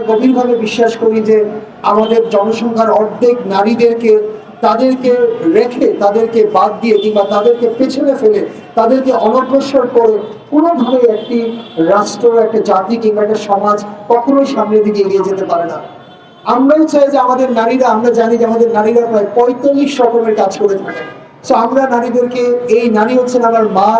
গভীরভাবে বিশ্বাস করি যে আমাদের জনসংখ্যার অর্ধেক নারীদেরকে, তাদেরকে রেখে, তাদেরকে বাদ দিয়ে কিংবা তাদেরকে পেছনে ফেলে, তাদেরকে অনগ্রসর করে কোনোভাবে একটি রাষ্ট্র, একটা জাতি কিংবা একটা সমাজ কখনোই সামনের দিকে এগিয়ে যেতে পারে না। আমরাও চাই যে আমাদের নারীরা, আমরা জানি যে আমাদের নারীরা প্রায় পঁয়তাল্লিশ রকমের কাজ করে থাকে। তো আমরা নারীদেরকে, এই নারী হচ্ছেন আমার মা,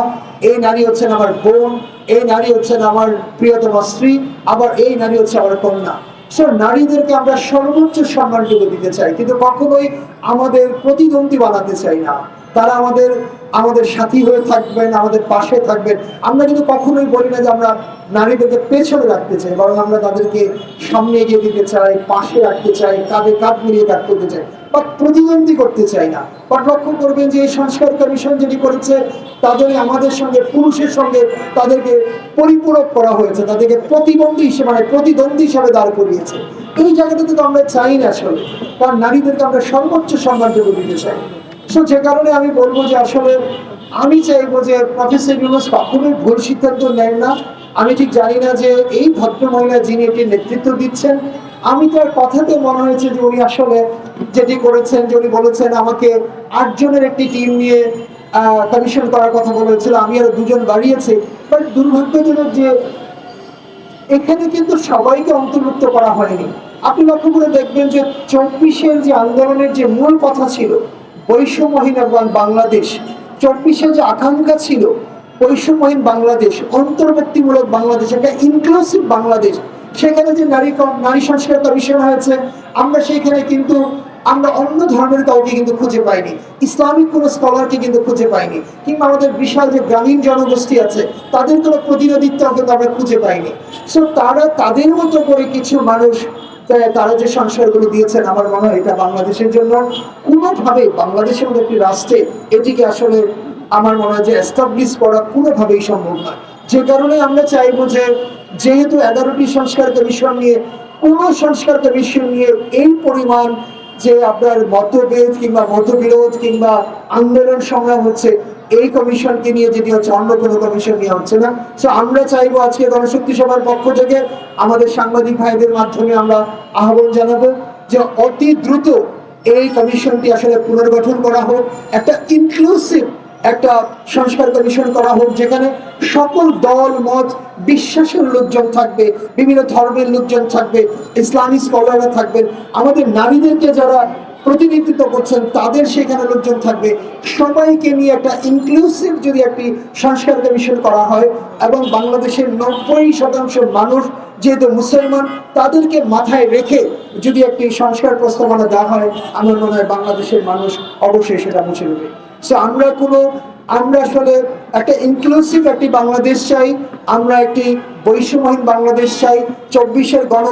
এই নারী হচ্ছেন আমার বোন, এই নারী হচ্ছেন আমার প্রিয়তম স্ত্রী, আবার এই নারী হচ্ছে আমার কন্যা। সো নারীদেরকে আমরা সর্বোচ্চ সম্মানটুকু দিতে চাই, কিন্তু কখনোই আমাদের প্রতিদ্বন্দ্বী বানাতে চাই না। তারা আমাদের আমাদের সাথী হয়ে থাকবেন, আমাদের পাশে থাকবেন। আমরা কিন্তু কখনোই বলি না যে আমরা নারীদেরকে পেছনে রাখতে চাই, বরং আমরা তাদেরকে সামনে এগিয়ে দিতে চাই, পাশে রাখতে চাই, কাঁধে কাঁধ মিলিয়ে কাজ করতে চাই। বা প্রতিদ্বন্দ্বী করতে চাই না। বা লক্ষ্য করবেন যে এই সংস্কার কমিশন যেটি করেছে, তাদের আমাদের সঙ্গে, পুরুষের সঙ্গে তাদেরকে পরিপূরক করা হয়েছে। তাদেরকে প্রতিবন্ধী হিসেবে মানে প্রতিদ্বন্দ্বী হিসেবে দাঁড় করিয়েছে। এই জায়গাটাতে তো আমরা চাই না আসলে। কারণ নারীদেরকে আমরা সর্বোচ্চ সম্মানটুকু দিতে চাই। সো যে কারণে আমি বলব যে আসলে আমি চাইব যে প্রফেসর ইউনুস কখনোই ভুল সিদ্ধান্ত নেন না। আমি ঠিক জানি না যে এই ভদ্র মহিলা যিনি এটি নেতৃত্ব দিচ্ছেন, আমি তার কথাতে মনে হয়েছে যে উনি আসলে যেটি করেছেন, যে উনি বলেছেন আমাকে আটজনের একটি টিম নিয়ে কমিশন করার কথা বলেছিল আমি আরও দুজন বাড়িয়েছি বাট দুর্ভাগ্যজনক যে এখানে কিন্তু সবাইকে অন্তর্ভুক্ত করা হয়নি। আপনি লক্ষ্য করে দেখবেন যে চব্বিশের যে আন্দোলনের যে মূল কথা ছিল বৈষম্যহীন বাংলাদেশ। চব্বিশের যে আকাঙ্ক্ষা ছিল বৈষম্যহীন বাংলাদেশ অন্তর্বর্তীমূলক বাংলাদেশ, একটা ইনক্লুসিভ বাংলাদেশ, সেখানে যে নারী নারী সংস্কার কমিশন হয়েছে, আমরা সেখানে কিন্তু, আমরা অন্য ধর্মের কাউকে কিন্তু খুঁজে পাইনি। ইসলামিক কোনো স্কলারকে কিন্তু খুঁজে পাইনি। কিংবা আমাদের বিশাল যে গ্রামীণ জনগোষ্ঠী আছে, তাদের কোনো প্রতিনিধিত্ব কিন্তু আমরা খুঁজে পাইনি। সো তারা তাদের মতো করে কিছু মানুষ তারা যে সংস্কারগুলো দিয়েছেন, আমার মনে হয় এটা বাংলাদেশের জন্য। কোনোভাবে বাংলাদেশের মতো একটি রাষ্ট্রে এটিকে আসলে আমার মনে হয় যে এস্টাবলিশ করা কোনোভাবেই সম্ভব নয়। যে কারণে আমরা চাইব যে যেহেতু এগারোটি সংস্কার কমিশন নিয়ে, কোনো সংস্কার কমিশন নিয়ে এই পরিমাণ যে আপনার মতভেদ কিংবা মতবিরোধ কিংবা আন্দোলন সংগ্রাম হচ্ছে এই কমিশনকে নিয়ে যেটি হচ্ছে অন্য কোনো কমিশন নিয়ে হচ্ছে না। সো আমরা চাইব আজকে গণশক্তি সভার পক্ষ থেকে আমাদের সাংবাদিক ভাইদের মাধ্যমে আমরা আহ্বান জানাব যে অতি দ্রুত এই কমিশনটি আসলে পুনর্গঠন করা হোক, একটা ইনক্লুসিভ একটা সংস্কার কমিশন করা হোক, যেখানে সকল দল, মত, বিশ্বাসের লোকজন থাকবে, বিভিন্ন ধর্মের লোকজন থাকবে, ইসলামী স্কলাররা থাকবেন। আমাদের নারীদেরকে যারা প্রতিনিধিত্ব করছেন, তাদের সেখানে লোকজন থাকবে। সবাইকে নিয়ে একটা ইনক্লুসিভ যদি একটি সংস্কার কমিশন করা হয় এবং বাংলাদেশের নব্বই শতাংশ মানুষ যেহেতু মুসলমান, তাদেরকে মাথায় রেখে যদি একটি সংস্কার প্রস্তাবনা দেওয়া হয়, আমার মনে হয় বাংলাদেশের মানুষ অবশ্যই সেটা মুছে নেবে সো আমরা কোনো, আমরা আসলে একটা ইনক্লুসিভ একটি বাংলাদেশ চাই, আমরা একটি বৈষম্যহীন বাংলাদেশ চাই। চব্বিশের গণ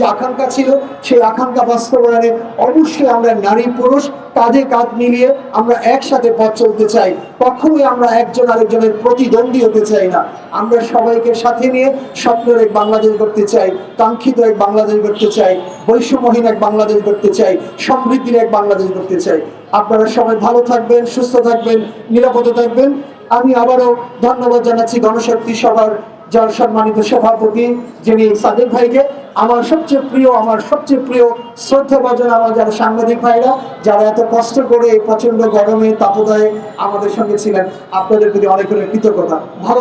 যে আকাঙ্ক্ষা ছিল, সেই আকাঙ্ক্ষা বাস্তবায়নে অবশ্যই আমরা নারী পুরুষ কাঁধে কাঁধ মিলিয়ে আমরা একসাথে পথ চলতে চাই। কখনোই আমরা একজন আরেকজনের প্রতিদ্বন্দ্বী হতে চাই না। আমরা সবাইকে সাথে নিয়ে স্বপ্নের এক বাংলাদেশ করতে চাই, কাঙ্ক্ষিত এক বাংলাদেশ করতে চাই, বৈষম্যহীন এক বাংলাদেশ করতে চাই, সমৃদ্ধির এক বাংলাদেশ করতে চাই। আপনারা সবাই ভালো থাকবেন, সুস্থ থাকবেন, নিরাপদে থাকবেন। আমি আবারও ধন্যবাদ জানাচ্ছি গণশক্তি সভার যার সম্মানিত সভাপতি যিনি সাদেক ভাইকে আমার সবচেয়ে প্রিয়, আমার সবচেয়ে প্রিয় শ্রদ্ধা ভাজন আমার যারা সাংবাদিক ভাইরা, যারা এত কষ্ট করে এই প্রচণ্ড গরমে তাপদায় আমাদের সঙ্গে ছিলেন, আপনাদের প্রতি অনেক অনেক কৃতজ্ঞতা। ভালো